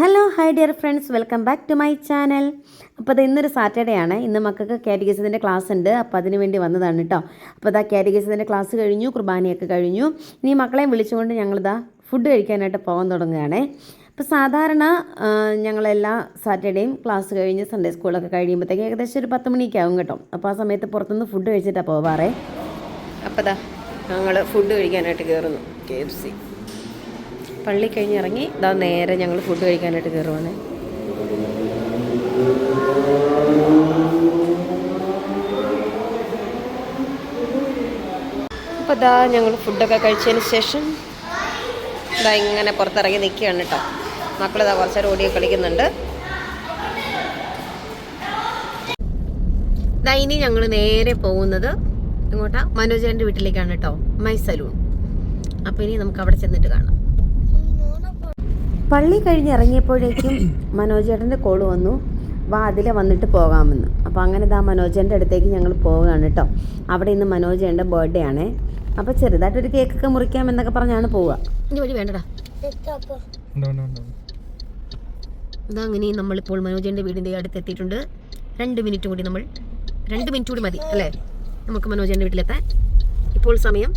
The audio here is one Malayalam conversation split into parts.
Hello hi dear friends welcome back to my channel അപ്പോൾ അത് ഇന്നൊരു സാറ്റർഡേ ആണ്. ഇന്ന് മക്കൾക്ക് കാറ്റഗിസത്തിന്റെ ക്ലാസ് ഉണ്ട്. അപ്പോൾ അതിന് വേണ്ടി വന്നതാണ് കേട്ടോ അപ്പോൾ ഇതാ കാറ്റഗിസത്തിന്റെ ക്ലാസ് കഴിഞ്ഞു കുർബാനയൊക്കെ കഴിഞ്ഞു. ഇനി മക്കളെയും വിളിച്ചുകൊണ്ട് ഞങ്ങളിതാ ഫുഡ് കഴിക്കാനായിട്ട് പോകാൻ തുടങ്ങുകയാണേ. അപ്പോൾ സാധാരണ ഞങ്ങളെല്ലാ സാറ്റർഡേയും ക്ലാസ് കഴിഞ്ഞ് സൺഡേ സ്കൂളൊക്കെ കഴിയുമ്പോഴത്തേക്ക് ഏകദേശം ഒരു പത്ത് മണിയൊക്കെ ആവും കേട്ടോ. അപ്പോൾ ആ സമയത്ത് പുറത്തുനിന്ന് ഫുഡ് കഴിച്ചിട്ടാണ് പോവാറേ. അപ്പോൾ ഇതാ ഞങ്ങൾ ഫുഡ് കഴിക്കാനായിട്ട് കയറുന്നു കെ എഫ് സി പള്ളി കഴിഞ്ഞ് ഇറങ്ങി ഇതാ നേരെ ഞങ്ങൾ ഫുഡ് കഴിക്കാനായിട്ട് കയറുവാണ് അപ്പോൾ ഇതാ ഞങ്ങൾ ഫുഡൊക്കെ കഴിച്ചതിന് ശേഷം ഇതാ ഇങ്ങനെ പുറത്തിറങ്ങി നിൽക്കുകയാണ് കേട്ടോ. മക്കളിതാ കുറച്ച് ഓടിയൊക്കെ കളിക്കുന്നുണ്ട്. ഇതാ ഇനി ഞങ്ങൾ നേരെ പോകുന്നത് ഇങ്ങോട്ടാ മനോജേന്റെ വീട്ടിലേക്കാണ് കേട്ടോ മൈ സലൂൺ അപ്പോൾ ഇനി നമുക്ക് അവിടെ ചെന്നിട്ട് കാണാം. പള്ളി കഴിഞ്ഞിറങ്ങിയപ്പോഴേക്കും മനോജേട്ടന്റെ കോൾ വന്നു. വാ അതിലെ വന്നിട്ട് പോകാമെന്ന്. അപ്പോൾ അങ്ങനെ ഇതാ മനോജേന്റെ അടുത്തേക്ക് ഞങ്ങൾ പോവുകയാണ് കേട്ടോ. അവിടെ ഇന്ന് മനോജേന്റെ ബർത്ത്ഡേ ആണേ. അപ്പോൾ ചെറുതായിട്ടൊരു കേക്കൊക്കെ മുറിക്കാം എന്നൊക്കെ പറഞ്ഞാണ് പോവുക. ഇനി വഴി വേണ്ടടാ. ഇതാ അങ്ങനെ നമ്മളിപ്പോൾ മനോജേന്റെ വീടിന്റെ അടുത്ത് എത്തിയിട്ടുണ്ട് രണ്ട് മിനിറ്റ് കൂടി നമ്മൾ രണ്ട് മിനിറ്റ് കൂടി മതി അല്ലേ? നമുക്ക് മനോജേന്റെ വീട്ടിലെത്താൻ. ഇപ്പോൾ സമയം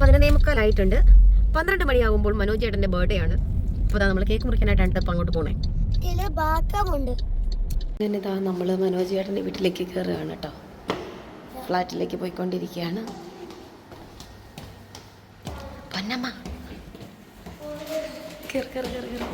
പതിനൊന്നേ മുക്കാലായിട്ടുണ്ട്. പന്ത്രണ്ട് മണിയാകുമ്പോൾ മനോജേട്ടന്റെ ബർത്ത്ഡേ ആണ്. അപ്പോൾ നമ്മൾ കേക്ക് മുറിക്കാനായിട്ടാണ് ഇപ്പം അങ്ങോട്ട് പോണേ. അങ്ങനെ ഇതാ നമ്മൾ മനോജ് ചേട്ടന്റെ വീട്ടിലേക്ക് കയറുകയാണ് കേട്ടോ ഫ്ലാറ്റിലേക്ക് പോയിക്കൊണ്ടിരിക്കുകയാണ്. പൊന്നമ്മ. കേറ് കേറ് കേറ് കേറ്.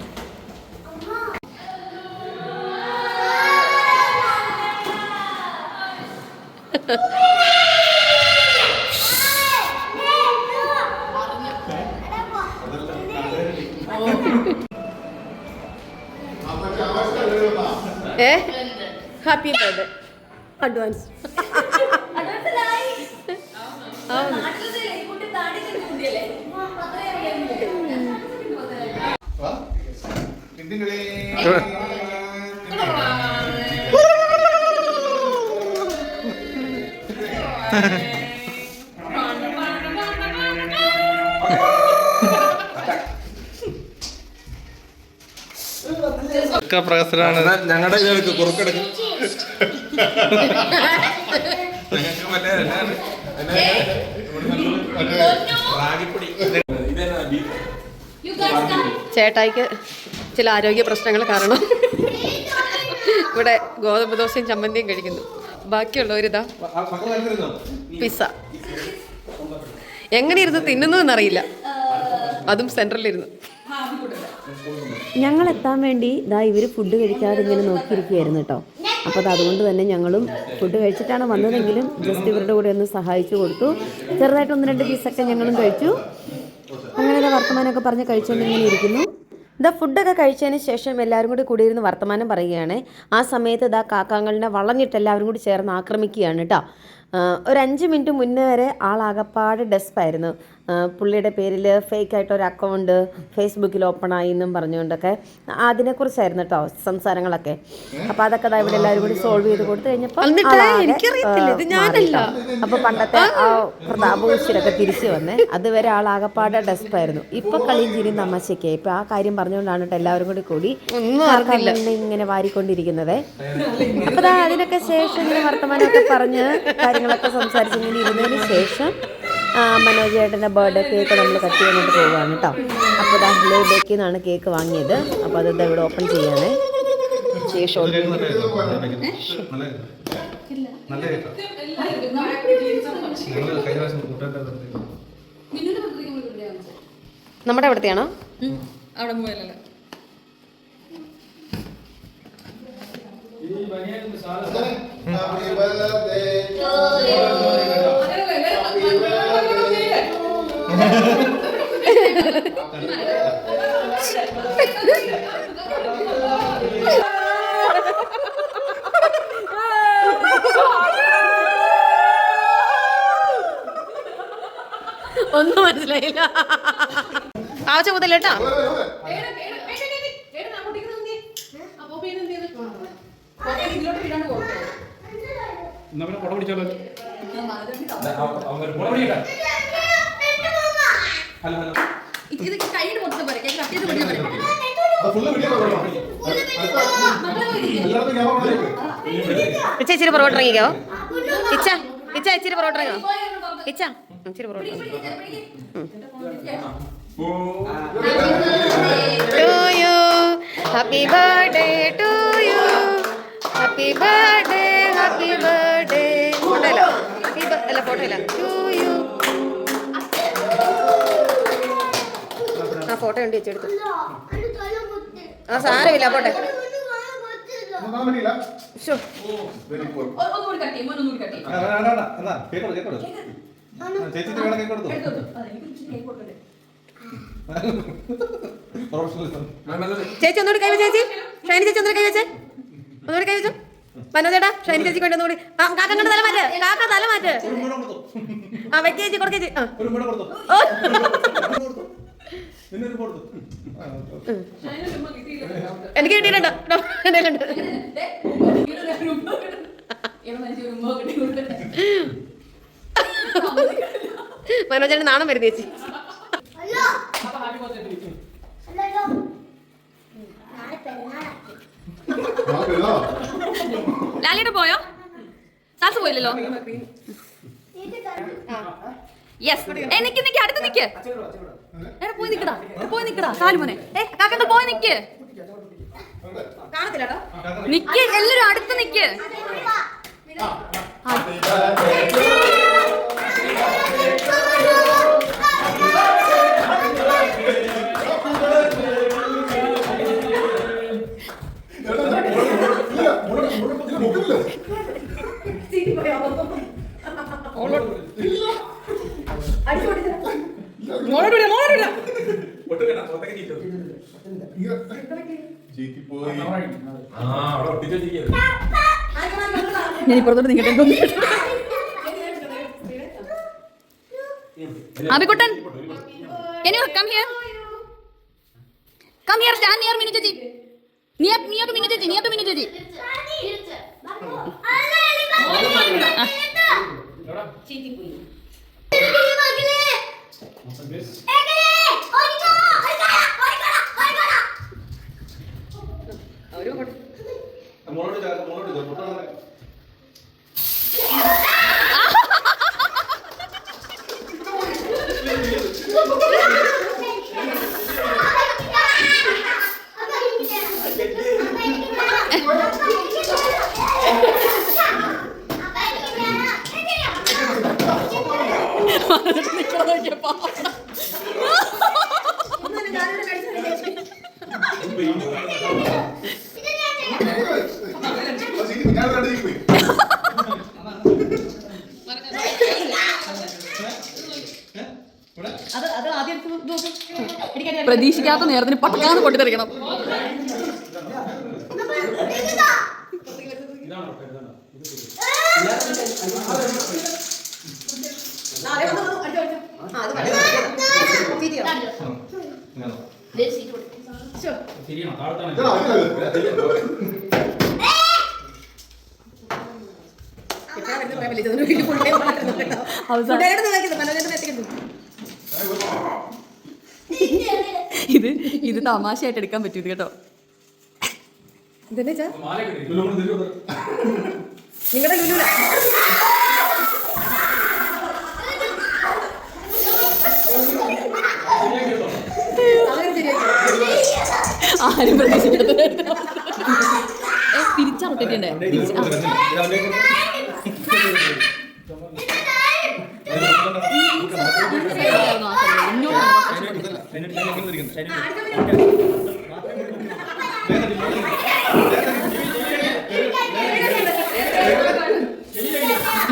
ഏ? ഹാപ്പി ബർത്ത്ഡേ അഡ്വാൻസ് ആ ഒക്കെ പ്രഹസനാണ് ഞങ്ങളുടെ ഇതെടുക്ക് കുറുക്കെടുക്കും. ചേട്ടായിക്ക് ചില ആരോഗ്യ പ്രശ്നങ്ങൾ കാരണം ഇവിടെ ഗോതമ്പ് ദോശയും ചമ്മന്തിയും കഴിക്കുന്നു. ബാക്കിയുള്ളവരിതാ പിസ്സ. എങ്ങനെ ഇരുന്ന് തിന്നുന്നു എന്നറിയില്ല അതും സെൻട്രലിലിരുന്നു. ഞങ്ങൾ എത്താൻ വേണ്ടി ഇതാ ഇവർ ഫുഡ് കഴിക്കാതെ ഇങ്ങനെ നോക്കിയിരിക്കുകയായിരുന്നു കേട്ടോ. അപ്പോൾ അത് അതുകൊണ്ട് തന്നെ ഞങ്ങളും ഫുഡ് കഴിച്ചിട്ടാണ് വന്നതെങ്കിലും ജസ്റ്റ് ഇവരുടെ കൂടെ ഒന്ന് സഹായിച്ചു കൊടുത്തു. ചെറുതായിട്ട് ഒന്ന് രണ്ട് പീസൊക്കെ ഞങ്ങളും കഴിച്ചു. അങ്ങനെ വർത്തമാനമൊക്കെ പറഞ്ഞ് കഴിച്ചുകൊണ്ട് ഇങ്ങനെ ഇരിക്കുന്നു. ഇതാ ഫുഡൊക്കെ കഴിച്ചതിന് ശേഷം എല്ലാവരും കൂടി കൂടിയിരുന്ന് വർത്തമാനം പറയുകയാണ്. ആ സമയത്ത് ഇതാ കാക്കാങ്ങളിനെ വളഞ്ഞിട്ട് എല്ലാവരും കൂടി ചേർന്ന് ആക്രമിക്കുകയാണ് കേട്ടോ. ഒരു അഞ്ച് മിനിറ്റ് മുന്നേ വരെ ആളാകപ്പാട് ഡെസ്പായിരുന്നു പുള്ളിയുടെ പേരിൽ ഫേക്കായിട്ട് ഒരു അക്കൗണ്ട് ഫേസ്ബുക്കിൽ ഓപ്പൺ ആയി എന്നും പറഞ്ഞുകൊണ്ടൊക്കെ അതിനെക്കുറിച്ചായിരുന്നു കേട്ടോ സംസാരങ്ങളൊക്കെ. അപ്പോൾ അതൊക്കെ ഇവിടെ എല്ലാവരും കൂടി സോൾവ് ചെയ്ത് കൊടുത്തു കഴിഞ്ഞപ്പോൾ അപ്പോൾ പണ്ടത്തെ ആ. പ്രതാപൂശ്വരൊക്കെ തിരിച്ചു വന്നേ അതുവരെ ആൾ ആളാകപ്പാടെ ഡെസ്പായിരുന്നു ഇപ്പൊ കളിയും ചിരിയും തമാശയൊക്കെ ഇപ്പൊ ആ കാര്യം പറഞ്ഞുകൊണ്ടാണ് കേട്ടോ എല്ലാവരും കൂടി കൂടി ഇങ്ങനെ വാരിക്കൊണ്ടിരിക്കുന്നത്. അപ്പൊ അതിനൊക്കെ ശേഷം ഇങ്ങനെ വർത്തമാനമൊക്കെ പറഞ്ഞ് കാര്യങ്ങളൊക്കെ സംസാരിച്ചിങ്ങനെ ഇരുന്നതിന് ശേഷം മനോജ് ചേട്ടന്റെ ബർത്ത്ഡേ കേക്ക് നമ്മൾ കട്ട് ചെയ്യാനായിട്ട് പോവുകയാണ് കേട്ടോ അപ്പോൾ ദാ ലേ ബേക്കിൽ നിന്നാണ് കേക്ക് വാങ്ങിയത്. അപ്പോൾ അത് ഇവിടെ ഓപ്പൺ ചെയ്യാണ്. നമ്മുടെ നല്ല അവിടെ അവിടുത്തെയാണോ ഒന്നും മനസ്സിലായില്ല. ആവശ്യം മുതൽ കേട്ടാ. എന്നാ പിന്നെ കൊട പിടിച്ചാലോ ഹലോ ഹലോ ഇത് മൊത്തം പറയാം പിടിക്കാൻ പറയാം. ഇച്ച ഇച്ചിരി പുറകോട്ട് ഇറങ്ങിക്കോ ഇച്ച ഇച്ച ഇച്ചിരി പുറകോട്ട് ഇറങ്ങോ ഇച്ച ഇച്ചിരി പുറകോട്ട്. Happy birthday to you. Happy birthday, happy birthday. Photo ഇല്ല അല്ല ഫോട്ടോ ഇല്ല ടു യു ആ ഫോട്ടോ ഉണ്ട് വെച്ചെടുത്തു ആ സാരമില്ല പോട്ടെ ഒന്നും കാണാൻ പറ്റിയില്ല. ശോ Very good. ഒന്നുകൂടി കട്ടി ഒന്നുകൂടി കട്ടി ആ, വേണ്ട, വേണ്ട, എന്നാ, കേക്ക് കൊടുക്ക്, കേക്ക് കൊടുക്ക്. ആ, ഉണ്ട് വേണം കേക്ക് സാരമില്ല പോട്ടെ ചേച്ചി ഒന്നുകൂടി കൈ വെച്ച് ചേച്ചി. ഷൈനി ചേച്ചി ഒന്നുകൂടി കൈ വെച്ചേ. ഒന്നുകൂടി കൈ വെച്ചു. മനോജേട്ടാ ഷൈനി ചേച്ചി കൊണ്ട് ഒന്നുകൂടി. ആ കാക്കങ്ങളുടെ തല മാറ്റ്. കാക്ക തല മാറ്റ്. ആ ചേച്ചി ആ. എനിക്ക് കിട്ടിയിട്ടുണ്ട്. മനോജന്റെ നാണം വരുന്ന ചേച്ചി? ലാലിയുടെ പോയോ? സാസ് പോയില്ലല്ലോ? യെസ് എനിക്ക് നിക്ക് അടുത്ത് നിക്ക്. എടാ പോയി നിക്കടാ പോയി നിക്കടാ. സാലുമോനെ. ഏ കാക്കണ്ട പോയി നിക്ക്. നിക്ക് എല്ലാരും അടുത്ത് നിക്ക്. ഇല്ല, ഞാൻ ഇപ്പുറത്തോട്ട് നിക്കട്ടെ Abikuttan can you come here come here stand near Minu ചേച്ചി near near to മിനു ചേച്ചി near to മിനു ചേച്ചി മുകളോട്ട് ചേർക്കാം, മുട്ട ആ ചീറ്റി ഞാൻ റെഡി പോയി പ്രതീക്ഷിക്കാത്ത നേരത്തിന് പട്ടാന്ന് പൊട്ടിത്തെറിക്കണം. ഇതാ, ഇതാ. ഇത് ഇത്. തമാശയായിട്ട് എടുക്കാൻ പറ്റും ഇത് കേട്ടോ നിങ്ങളുടെ ലുലുല ആരും പ്രതീക്ഷിക്കാത്ത തിരിച്ചാ റൊട്ടേറ്റ് തിരിച്ചാ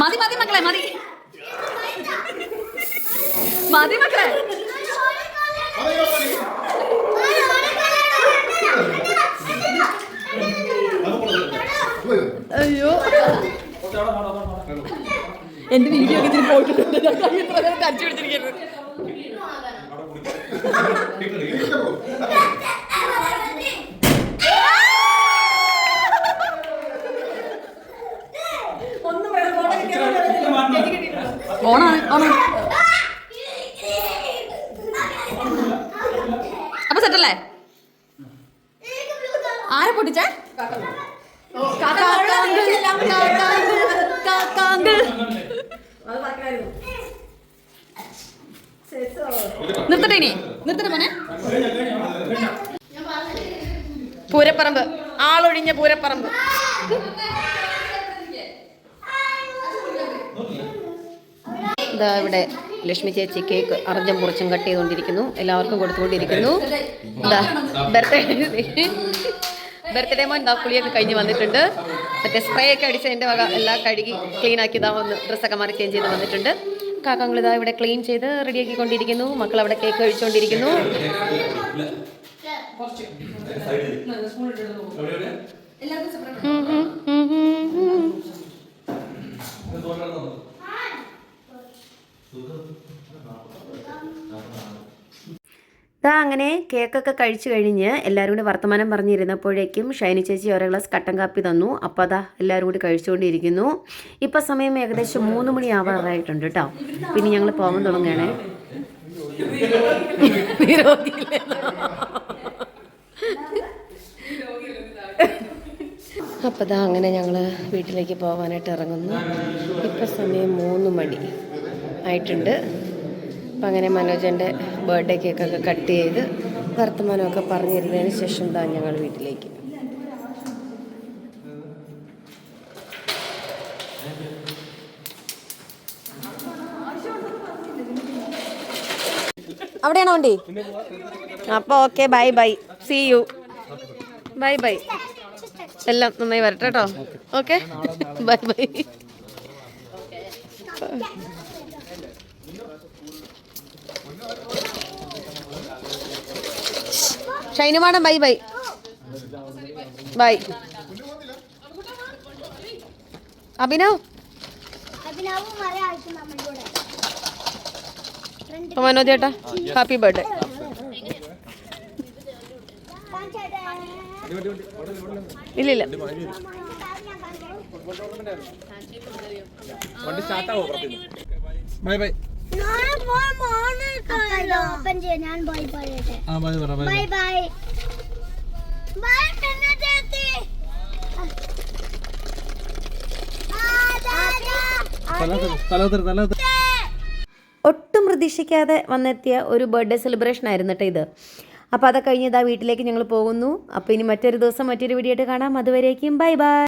മതി മതി മക്കളെ മതി. മതി മക്കളെ. എന്റെ വീഡിയോ ഒക്കെ പോയിട്ടുണ്ട്. അപ്പൊ സെറ്റല്ലേ ആരെ പൊട്ടിച്ചേ. നിർത്തട്ടെ ഇനി. നിർത്തട്ടെ മോനെ. പൂരപ്പറമ്പ്. ആളൊഴിഞ്ഞ പൂരപ്പറമ്പ്. ഇതാ ഇവിടെ ലക്ഷ്മി ചേച്ചി കേക്ക് അർജം മുറിച്ചും കട്ട് ചെയ്തുകൊണ്ടിരിക്കുന്നു. എല്ലാവർക്കും കൊടുത്തുകൊണ്ടിരിക്കുന്നു. ബർത്ത്ഡേ. ബർത്ത്ഡേ മോൻ എന്താ കുളിയൊക്കെ കഴിഞ്ഞ് വന്നിട്ടുണ്ട്. മറ്റേ സ്പ്രേ ഒക്കെ അടിച്ച് എന്റെ വക എല്ലാം കഴുകി ക്ലീൻ ആക്കി ഇതാ വന്ന് ഡ്രസ്സൊക്കെ മാറി ചേഞ്ച് ചെയ്ത് വന്നിട്ടുണ്ട്. കാക്കങ്ങൾ ഇതാ ഇവിടെ ക്ലീൻ ചെയ്ത് റെഡിയാക്കിക്കൊണ്ടിരിക്കുന്നു മക്കൾ അവിടെ കേക്ക് കഴിച്ചുകൊണ്ടിരിക്കുന്നു ഉം, ഇതാ അങ്ങനെ കേക്കൊക്കെ കഴിച്ചു കഴിഞ്ഞ് എല്ലാവരും കൂടി വർത്തമാനം പറഞ്ഞിരുന്നപ്പോഴേക്കും ഷൈനി ചേച്ചി ഒരേ ഗ്ലാസ് കട്ടൻ കാപ്പി തന്നു. അപ്പോൾ അതാ എല്ലാവരും കൂടി കഴിച്ചുകൊണ്ടിരിക്കുന്നു. ഇപ്പം സമയം ഏകദേശം മൂന്ന് മണി ആവാറായിട്ടുണ്ട് കേട്ടോ. പിന്നെ ഞങ്ങൾ പോകാൻ തുടങ്ങുകയാണേ. അപ്പോൾ അതാ അങ്ങനെ ഞങ്ങൾ വീട്ടിലേക്ക് പോകാനായിട്ട് ഇറങ്ങുന്നു. ഇപ്പം സമയം മൂന്ന് മണി ആയിട്ടുണ്ട്. അപ്പം അങ്ങനെ മനോജന്റെ ബർത്ത്ഡേ കേക്കൊക്കെ കട്ട് ചെയ്ത് വർത്തമാനമൊക്കെ പറഞ്ഞിരുന്നതിന് ശേഷം താ ഞങ്ങൾ വീട്ടിലേക്ക്. അവിടെയാണോ വണ്ടി? അപ്പോൾ okay bye bye. See you bye bye. എല്ലാം നന്നായി വരട്ടെ കേട്ടോ. Okay. Bye bye. Shainu madam bye bye. Bye. Abhinav? Manoj ചേട്ടാ ഹാപ്പി ബർത്ത്ഡേ. ഇല്ലില്ല. ബൈ ബൈ ഓപ്പൺ ചെയ്യാം. ഞാൻ ബൈ പറയട്ടെ ആ ബൈ പറ ബൈ ബൈ ബൈ ബൈ പിന്നെ ചേച്ചി ഒട്ടും പ്രതീക്ഷിക്കാതെ വന്നെത്തിയ ഒരു ബർത്ത്ഡേ സെലിബ്രേഷൻ ആയിരുന്നു കേട്ടോ ഇത്. അപ്പോൾ അതൊക്കെ കഴിഞ്ഞ് ഇതാ വീട്ടിലേക്ക് ഞങ്ങൾ പോകുന്നു. അപ്പോൾ ഇനി മറ്റൊരു ദിവസം മറ്റൊരു വീഡിയോ ആയിട്ട് കാണാം. അതുവരേക്കും ബൈ ബൈ